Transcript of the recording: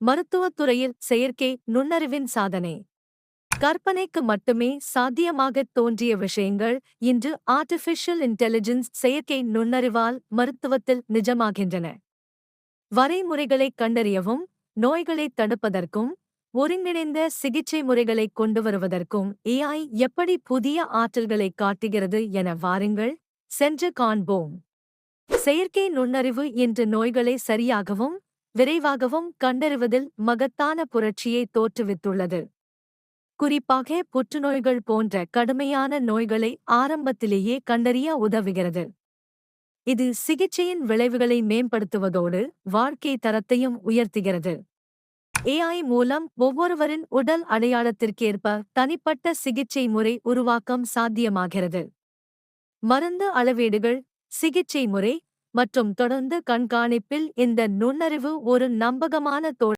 மருத்துவத் துறையில் செயற்கை நுண்ணறிவின் சாதனை. கற்பனைக்கு மட்டுமே சாத்தியமாகத் தோன்றிய விஷயங்கள் இன்று ஆர்டிஃபிஷியல் இன்டெலிஜென்ஸ் செயற்கை நுண்ணறிவால் மருத்துவத்தில் நிஜமாகின்றன. வரைமுறைகளைக் கண்டறியவும் நோய்களைத் தடுப்பதற்கும் ஒருங்கிணைந்த சிகிச்சை முறைகளைக் கொண்டு வருவதற்கும் ஏஐ எப்படி புதிய ஆற்றல்களைக் காட்டுகிறது என வாருங்கள் சென்று காண்போம். செயற்கை நுண்ணறிவு இன்று நோய்களை சரியாகவும் விரைவாகவும் கண்டறிவதில் மகத்தான புரட்சியை தோற்றுவித்துள்ளது. குறிப்பாக புற்றுநோய்கள் போன்ற கடுமையான நோய்களை ஆரம்பத்திலேயே கண்டறிய உதவுகிறது. இது சிகிச்சையின் விளைவுகளை மேம்படுத்துவதோடு வாழ்க்கை தரத்தையும் உயர்த்துகிறது. ஏஐ மூலம் ஒவ்வொருவரின் உடல் அடையாளத்திற்கேற்ப தனிப்பட்ட சிகிச்சை முறை உருவாக்கம் சாத்தியமாகிறது. மருந்து அளவீடுகள் சிகிச்சை முறை மற்றும் தொடர்ந்து கண்காணிப்பில் இந்த நுண்ணறிவு ஒரு நம்பகமான தோல்